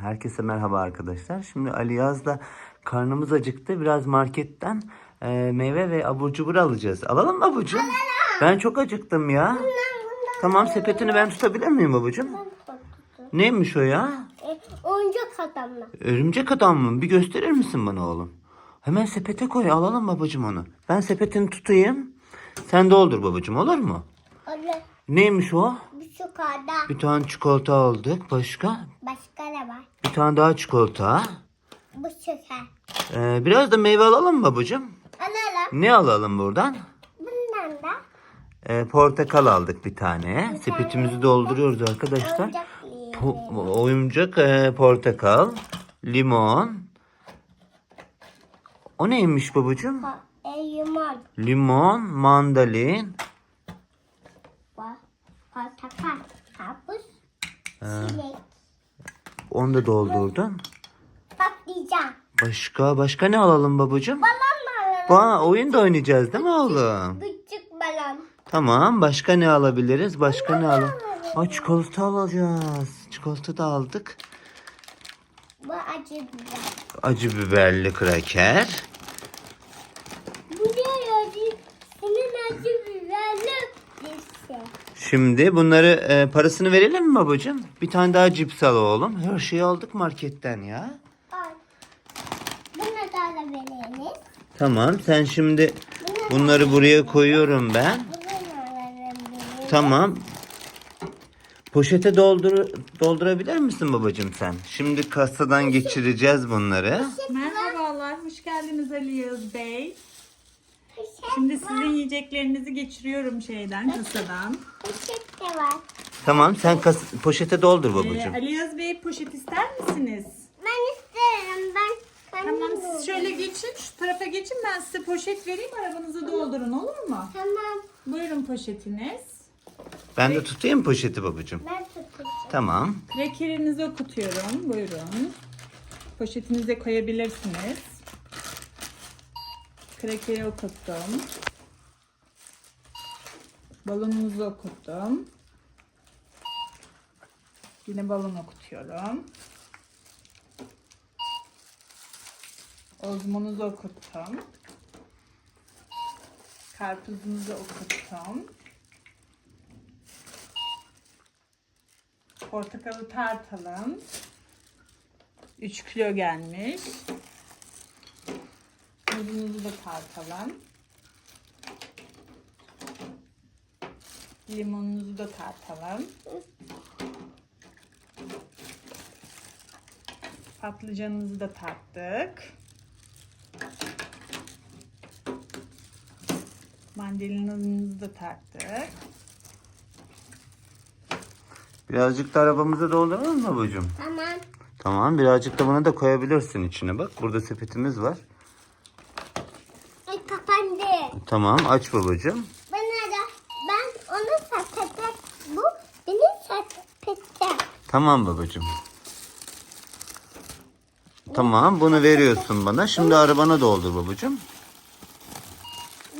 Herkese merhaba arkadaşlar. Şimdi Ali Yaz'la karnımız acıktı. Biraz marketten e, meyve ve abur cubur alacağız. Alalım mı babacığım? Ben çok acıktım ya. Tamam sepetini ben tutabilir miyim babacığım? Neymiş o ya? E, oyuncak adamlar. Örümcek adam mı? Bir gösterir misin bana oğlum? Hemen sepete koy. Alalım babacığım onu. Ben sepetini tutayım. Sen doldur babacığım olur mu? Öyle Neymiş o? bir çikolata. Bir tane çikolata aldık. Başka? Başka ne var? Bir tane daha çikolata. Bu şeker. Ee, biraz da meyve alalım mı babacığım? Alalım. Ne alalım buradan? Bundan da Ee, portakal aldık bir tane. Sepetimizi dolduruyoruz arkadaşlar. oyuncak Po- oyuncak e, portakal, limon. O neymiş babacığım? Pa- e, limon Limon, mandalin. Portakal. Karpuz. Çilek. Onu da doldurdun. Patlıcan. Başka başka ne alalım babacığım? Balon mu alalım? Ba oyun da oynayacağız değil mi oğlum? Küçük balon. Tamam. Başka ne alabiliriz? Başka ne alalım? Aa, çikolata alacağız. Çikolata da aldık. Bu acı biber. Acı biberli kraker. Bu ne acı? Senin acı biberli liste. Şimdi bunları e, parasını verelim mi babacığım? Bir tane daha cips al oğlum. Her şeyi aldık marketten ya. Al. Bunu da alabiliriz. Tamam. Sen şimdi bunları buraya koyuyorum ben. Tamam. Poşete doldur doldurabilir misin babacığım sen? Şimdi kasadan geçireceğiz bunları. Merhabalar, hoş geldiniz Ali Yağız Bey. Şimdi sizin yiyeceklerinizi geçiriyorum şeyden, kasadan. Poşet de var. Tamam sen kas poşete doldur Ee, babacığım. Ali Yağız Bey poşet ister misiniz? Ben isterim. Ben Tamam siz şöyle geçin, şu tarafa geçin ben size poşet vereyim arabanıza doldurun olur mu? Tamam. Buyurun poşetiniz. Ben de tutayım poşeti babacığım. Ben tutacağım. Tamam. Krekerinizi okutuyorum, buyurun. Poşetinize koyabilirsiniz. Krekeri okuttum. Balonunuzu okuttum. Yine balon okutuyorum. Ozmonuzu okuttum. Karpuzunuzu okuttum. Portakalı tartalım. 3 kilo gelmiş. Muzunuzu da tartalım. Limonunuzu da tartalım. Patlıcanınızı da tarttık. Mandalinanızı da tarttık. Birazcık da arabamıza dolduralım mı babacığım? Tamam. Tamam birazcık da bunu da koyabilirsin içine bak. Burada sepetimiz var. Tamam aç babacığım. Ben de ben onu sepete bu benim sepete. Tamam babacığım. Tamam bunu veriyorsun bana. Şimdi arabana doldur babacığım.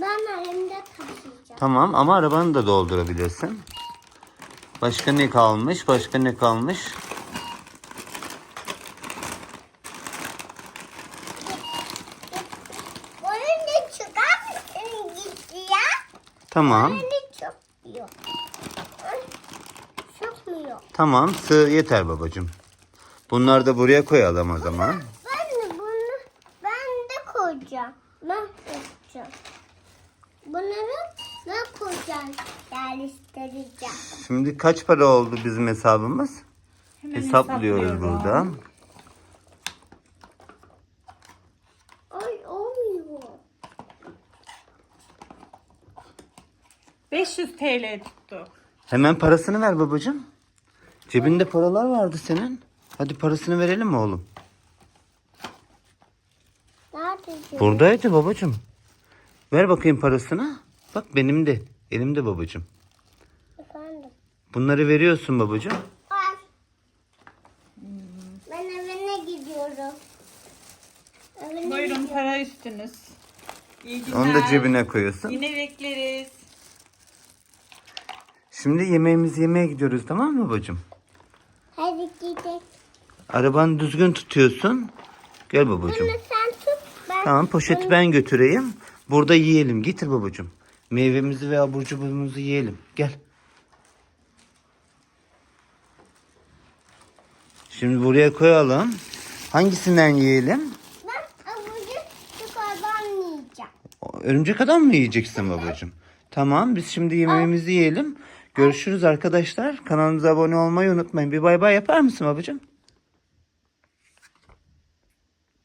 Ben elimde taşıyacağım. Tamam ama arabanı da doldurabilirsin. Başka ne kalmış? Başka ne kalmış? Onun da çıkar mısın gitti ya? Tamam. Çok mu yok? Tamam sığ yeter babacığım. Bunları da buraya koyalım o zaman. Ben de bunu ben de koyacağım. Ben koyacağım. Bunları ben koyacağım. Yerleştireceğim. Şimdi kaç para oldu bizim hesabımız? Hemen Hesaplıyoruz hesaplıyorum. burada. Ay olmuyor. 500 TL tuttu. Hemen parasını ver babacığım. Cebinde paralar vardı senin. Hadi parasını verelim mi oğlum? Nerede? Buradaydı babacığım. Ver bakayım parasını. Bak benim de. Elimde babacığım. Efendim. Bunları veriyorsun babacığım. Al. Ben evine gidiyorum. Evine Buyurun gidiyorum. para üstünüz. İyi günler. Onu da cebine koyuyorsun. Yine bekleriz. Şimdi yemeğimizi yemeye gidiyoruz tamam mı babacığım? Hadi gidelim. Arabanı düzgün tutuyorsun. Gel babacığım. Bunu sen tut. Ben Tamam poşeti ben götüreyim. Burada yiyelim. Getir babacığım. Meyvemizi ve abur cuburumuzu yiyelim. Gel. Şimdi buraya koyalım. Hangisinden yiyelim? Ben avucu çikolatadan yiyeceğim. Örümcek adam mı yiyeceksin babacığım? Tamam biz şimdi yemeğimizi yiyelim. Görüşürüz arkadaşlar. Kanalımıza abone olmayı unutmayın. Bir bay bay yapar mısın babacığım?